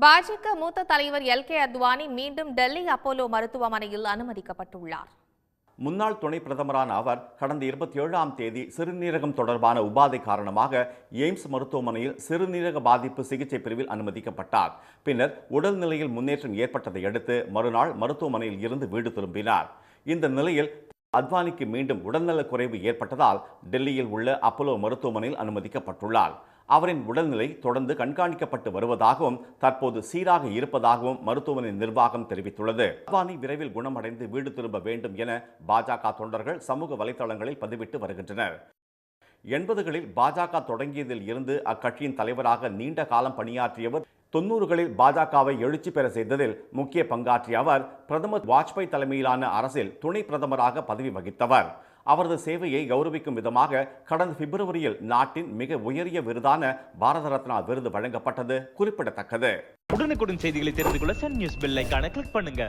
பாஜக மூத்த தலைவர் எல் கே அத்வானி மீண்டும் டெல்லி அப்போலோ மருத்துவமனையில் அனுமதிக்கப்பட்டுள்ளார். முன்னாள் துணை பிரதமரான அவர் கடந்த இருபத்தி ஏழாம் தேதி சிறுநீரகம் தொடர்பான உபாதை காரணமாக எய்ம்ஸ் மருத்துவமனையில் சிறுநீரக பாதிப்பு சிகிச்சை பிரிவில் அனுமதிக்கப்பட்டார். பின்னர் உடல்நிலையில் முன்னேற்றம் ஏற்பட்டதை அடுத்து மறுநாள் மருத்துவமனையில் இருந்து வீடு திரும்பினார். இந்த நிலையில் அத்வானிக்கு மீண்டும் உடல்நலக் குறைவு ஏற்பட்டதால் டெல்லியில் உள்ள அப்போலோ மருத்துவமனையில் அனுமதிக்கப்பட்டுள்ளார். அவரின் உடல்நிலை தொடர்ந்து கண்காணிக்கப்பட்டு வருவதாகவும் தற்போது சீராக இருப்பதாகவும் மருத்துவமனை நிர்வாகம் தெரிவித்துள்ளது. அத்வானி விரைவில் குணமடைந்து வீடு திரும்ப வேண்டும் என பாஜக தொண்டர்கள் சமூக வலைதளங்களில் பதிவிட்டு வருகின்றனர். எண்பதுகளில் பாஜக தொடங்கியதில் இருந்து அக்கட்சியின் தலைவராக நீண்ட காலம் பணியாற்றியவர் தொன்னூறுகளில் பாஜகவை எழுச்சி பெற செய்ததில் முக்கிய பங்காற்றிய அவர் பிரதமர் வாஜ்பாய் தலைமையிலான அரசில் துணை பிரதமராக பதவி வகித்தவர். அவரது சேவையை கௌரவிக்கும் விதமாக கடந்த பிப்ரவரியில் நாட்டின் மிக உயரிய விருதான பாரத ரத்னா விருது வழங்கப்பட்டது குறிப்பிடத்தக்கது. உடனுக்குடன் செய்திகளை தெரிந்து கொள்ள சன் நியூஸ் பெல் கிளிக் பண்ணுங்க.